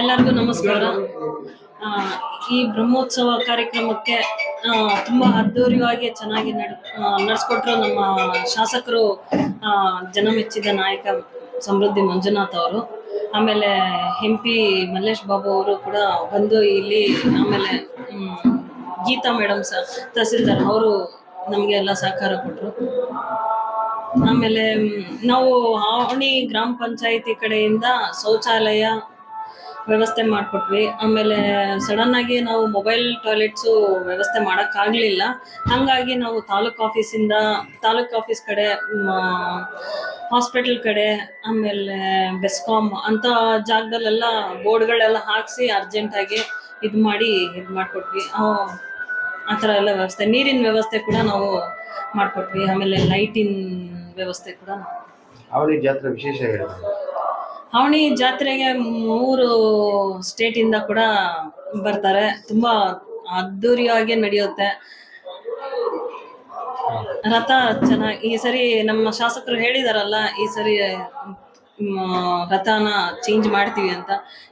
ಎಲ್ಲರಿಗೂ ನಮಸ್ಕಾರ. ಈ ಬ್ರಹ್ಮೋತ್ಸವ ಕಾರ್ಯಕ್ರಮಕ್ಕೆ ತುಂಬಾ ಅದ್ದೂರಿಯಾಗಿ ಚೆನ್ನಾಗಿ ನಡ್ ನಡೆಸ್ಕೊಟ್ರು ನಮ್ಮ ಶಾಸಕರು ಆ, ಜನಮೆಚ್ಚಿದ ನಾಯಕ ಸಮೃದ್ಧಿ ಮಂಜುನಾಥ್ ಅವರು. ಆಮೇಲೆ ಎಂ ಮಲ್ಲೇಶ್ ಬಾಬು ಅವರು ಕೂಡ ಬಂದು ಇಲ್ಲಿ ಆಮೇಲೆ ಗೀತಾ ಮೇಡಮ್ ಸ ತಹಸೀಲ್ದಾರ್ ಅವರು ನಮಗೆ ಎಲ್ಲ ಸಹಕಾರ ಕೊಟ್ಟರು ಆಮೇಲೆ ನಾವು ಆವಣಿ ಗ್ರಾಮ ಪಂಚಾಯಿತಿ ಕಡೆಯಿಂದ ಶೌಚಾಲಯ ವ್ಯವಸ್ಥೆ ಮಾಡಿಕೊಟ್ವಿ. ಆಮೇಲೆ ಸಡನ್ ಆಗಿ ನಾವು ಮೊಬೈಲ್ ಟಾಯ್ಲೆಟ್ಸು ವ್ಯವಸ್ಥೆ ಮಾಡೋಕ್ಕಾಗಲಿಲ್ಲ. ಹಾಗಾಗಿ ನಾವು ತಾಲೂಕ್ ಆಫೀಸಿಂದ ತಾಲೂಕ್ ಆಫೀಸ್ ಕಡೆ ಹಾಸ್ಪಿಟಲ್ ಕಡೆ, ಆಮೇಲೆ ಬೆಸ್ಕಾಮ್ ಅಂತ ಜಾಗದಲ್ಲೆಲ್ಲ ಬೋರ್ಡ್ಗಳೆಲ್ಲ ಹಾಕಿಸಿ ಅರ್ಜೆಂಟಾಗಿ ಇದು ಮಾಡಿ ಇದು ಮಾಡಿಕೊಟ್ವಿ. ಆ ಥರ ಎಲ್ಲ ವ್ಯವಸ್ಥೆ, ನೀರಿನ ವ್ಯವಸ್ಥೆ ಕೂಡ ನಾವು ಮಾಡಿಕೊಟ್ವಿ. ಆಮೇಲೆ ಲೈಟಿನ ವ್ಯವಸ್ಥೆ ಕೂಡ ನಾವು. ಜಾತ್ರೆ ವಿಶೇಷ ಅವಣಿ ಜಾತ್ರೆಗೆ ಮೂರು ಸ್ಟೇಟ್ ಇಂದ ಕೂಡ ಬರ್ತಾರೆ. ತುಂಬಾ ಅದ್ದೂರಿಯಾಗಿ ನಡೆಯುತ್ತೆ. ರಥ ಚೆನ್ನಾಗಿ ಈ ಸರಿ ನಮ್ಮ ಶಾಸಕರು ಹೇಳಿದಾರಲ್ಲ ಈ ಸರಿ ರಥನ ಚೇಂಜ್ ಮಾಡ್ತೀವಿ ಅಂತ.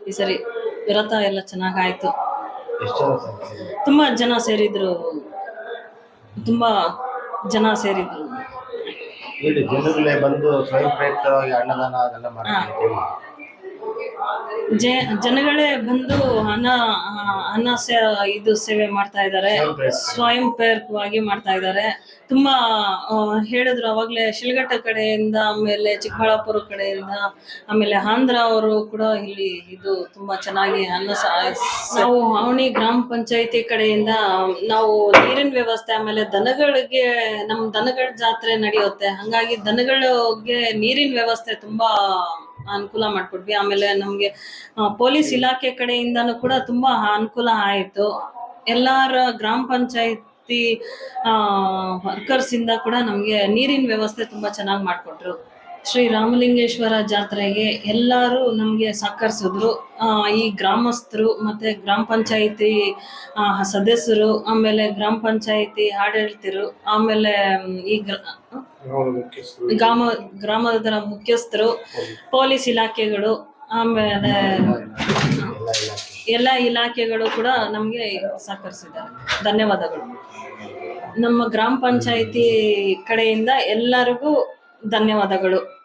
ಈ ಸರಿ ರಥ ಎಲ್ಲ ಚೆನ್ನಾಗಾಯ್ತು. ಆಯ್ತು ತುಂಬಾ ಜನ ಸೇರಿದ್ರು. ತುಂಬಾ ಜನ ಸೇರಿದ್ರು. ಇಲ್ಲಿ ಜನಗಳೇ ಬಂದು ಸ್ವಯಂ ಪ್ರೇರಿತವಾಗಿ ಅನ್ನದಾನ ಅದೆಲ್ಲ ಮಾಡ್ತಾರೆ. ಜ ಜನಗಳೇ ಬಂದು ಅನ್ನ ಹಣ ಅನ್ನ ಸೇ ಇದು ಸೇವೆ ಮಾಡ್ತಾ ಇದ್ದಾರೆ. ಸ್ವಯಂ. ಪ್ರೇರಕವಾಗಿ ಮಾಡ್ತಾ ಇದ್ದಾರೆ. ತುಂಬಾ ಹೇಳಿದ್ರು ಅವಾಗ್ಲೇ ಶಿಲ್ಘಟ್ಟ ಕಡೆಯಿಂದ ಆಮೇಲೆ ಚಿಕ್ಕಬಳ್ಳಾಪುರ ಕಡೆಯಿಂದ ಆಮೇಲೆ ಆಂಧ್ರ ಅವರು ಕೂಡ ಇಲ್ಲಿ ಇದು ತುಂಬಾ ಚೆನ್ನಾಗಿ ಅನ್ನ ನಾವು ಅವಣಿ ಗ್ರಾಮ ಪಂಚಾಯತಿ ಕಡೆಯಿಂದ ನಾವು ನೀರಿನ ವ್ಯವಸ್ಥೆ ಆಮೇಲೆ ದನಗಳಿಗೆ ನಮ್ ದನಗಳ ಜಾತ್ರೆ ನಡೆಯುತ್ತೆ. ಹಂಗಾಗಿ ದನಗಳಿಗೆ ನೀರಿನ ವ್ಯವಸ್ಥೆ ತುಂಬಾ ಅನುಕೂಲ ಮಾಡ್ಕೊಟ್ವಿ. ಆಮೇಲೆ ನಮ್ಗೆ ಪೊಲೀಸ್ ಇಲಾಖೆ ಕಡೆಯಿಂದನೂ ಕೂಡ ತುಂಬಾ ಅನುಕೂಲ ಆಯ್ತು. ಎಲ್ಲಾರ ಗ್ರಾಮ ಪಂಚಾಯತಿ ವರ್ಕರ್ಸ್ ಇಂದ ಕೂಡ ನಮ್ಗೆ ನೀರಿನ ವ್ಯವಸ್ಥೆ ತುಂಬಾ ಚೆನ್ನಾಗಿ ಮಾಡ್ಕೊಟ್ರು. ಶ್ರೀ ರಾಮಲಿಂಗೇಶ್ವರ ಜಾತ್ರೆಗೆ ಎಲ್ಲರೂ ನಮಗೆ ಸಹಕರಿಸಿದ್ರು. ಈ ಗ್ರಾಮಸ್ಥರು ಮತ್ತು ಗ್ರಾಮ ಪಂಚಾಯಿತಿ ಸದಸ್ಯರು ಆಮೇಲೆ ಗ್ರಾಮ ಪಂಚಾಯಿತಿ ಆಡಳಿತರು ಆಮೇಲೆ ಈ ಗ್ರ- ಗ್ರಾಮ ಗ್ರಾಮದ ಮುಖ್ಯಸ್ಥರು ಪೊಲೀಸ್ ಇಲಾಖೆಗಳು ಆಮೇಲೆ ಎಲ್ಲ ಇಲಾಖೆಗಳು ಕೂಡ ನಮಗೆ ಸಹಕರಿಸಿದ್ದಾರೆ. ಧನ್ಯವಾದಗಳು. ನಮ್ಮ ಗ್ರಾಮ ಪಂಚಾಯಿತಿ ಕಡೆಯಿಂದ ಎಲ್ಲರಿಗೂ ಧನ್ಯವಾದಗಳು.